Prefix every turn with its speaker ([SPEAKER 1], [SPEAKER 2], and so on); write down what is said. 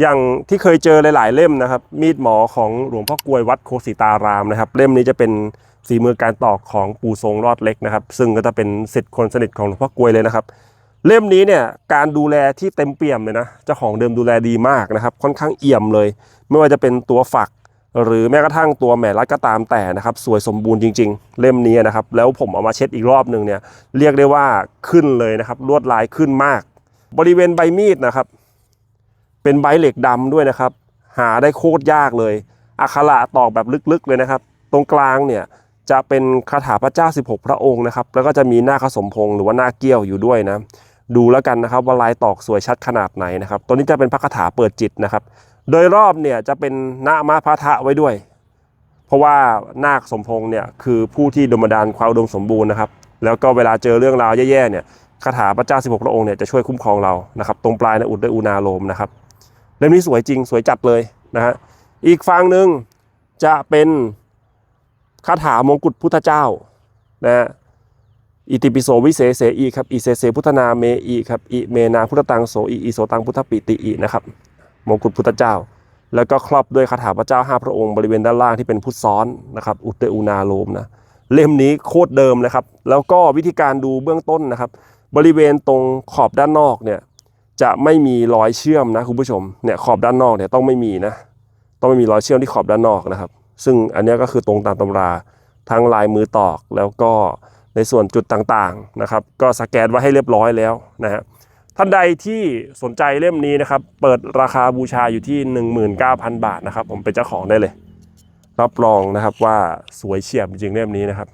[SPEAKER 1] อย่างที่เคยเจอหลาย ๆ เล่มนะครับ มีดหมอของหลวงพ่อกลวยวัดโคสิตารามนะครับ เล่มนี้จะเป็นฝีมือการตอกของปู่ทรงรอดเล็กนะครับ ซึ่งก็จะเป็นสิทธิ์คนสนิทของหลวงพ่อกลวยเลยนะครับ เล่มนี้เนี่ยการดูแลที่เต็มเปี่ยมเลยนะเจ้าของเดิมดูแลดีมากนะครับ ค่อนข้างเอี่ยมเลย ไม่ว่าจะเป็นตัวฝัก หรือแม้กระทั่งตัวแหม่รัดก็ตามแต่นะครับ สวยสมบูรณ์จริง ๆ เล่มนี้นะครับ แล้วผมเอามาเช็ดอีกรอบหนึ่งเนี่ยเรียกได้ว่าขึ้นเลยนะครับลวดลายขึ้นมาก บริเวณใบมีดนะครับ เป็นใบเหล็กดำด้วยนะครับ หาได้โคตรยากเลยอักขระตอกแบบลึกๆเลยนะครับ ตรงกลางเนี่ยจะเป็นคาถาพระเจ้า 16 พระองค์นะครับ แล้วก็จะมีหน้าขสมพงษ์หรือว่าหน้าเกี้ยวอยู่ด้วยนะ ดูแล้วกันนะครับว่าลายตอกสวยชัดขนาดไหนนะครับ ตัวนี้จะเป็นพระคาถาเปิดจิตนะครับ โดยรอบเนี่ยจะเป็นหน้ามาพระทะไว้ด้วย เพราะว่านาคสมพงษ์เนี่ยคือผู้ที่ดลบันดาลความอุดมสมบูรณ์นะครับ แล้วก็เวลาเจอเรื่องราวแย่ๆเนี่ยคาถาพระเจ้า 16 พระองค์เนี่ยจะช่วยคุ้มครองเรานะครับ ตรงปลายนะอุดด้วยอุณาโลมนะครับ เล่มนี้สวยจริงสวยจัดเลยนะฮะอีกฝั่งหนึ่งจะเป็นคาถามงกุฎพุทธเจ้านะฮะอิติปิโสวิเศษเสอีครับอิเสเสพุทธนาเมอีครับอิเมนาพุทธตังโสอีอิโสตังพุทธปิติอีนะครับมงกุฎพุทธเจ้า แล้วก็ครอบด้วยคาถาพระเจ้าห้าพระองค์บริเวณด้านล่างที่เป็นพุทธซ้อนนะครับอุตเตอุนาโลมนะเล่มนี้โคตรเดิมเลยครับ แล้วก็วิธีการดูเบื้องต้นนะครับ บริเวณตรงขอบด้านนอกเนี่ย จะไม่มีรอยเชื่อมนะคุณผู้ชมเนี่ยขอบด้านนอกเนี่ยต้องไม่มีนะ ต้องไม่มีรอยเชื่อมที่ขอบด้านนอกนะครับ ซึ่งอันนี้ก็คือตรงตามตำราทั้งลายมือตอกแล้วก็ในส่วนจุดต่างๆนะครับ ก็สแกนไว้ให้เรียบร้อยแล้วนะฮะท่านใดที่สนใจเล่มนี้นะครับ เปิดราคาบูชาอยู่ที่ 19,000 บาทนะครับ ผมเป็นเจ้าของได้เลย รับรองนะครับว่าสวยเฉียบจริงเล่มนี้นะครับ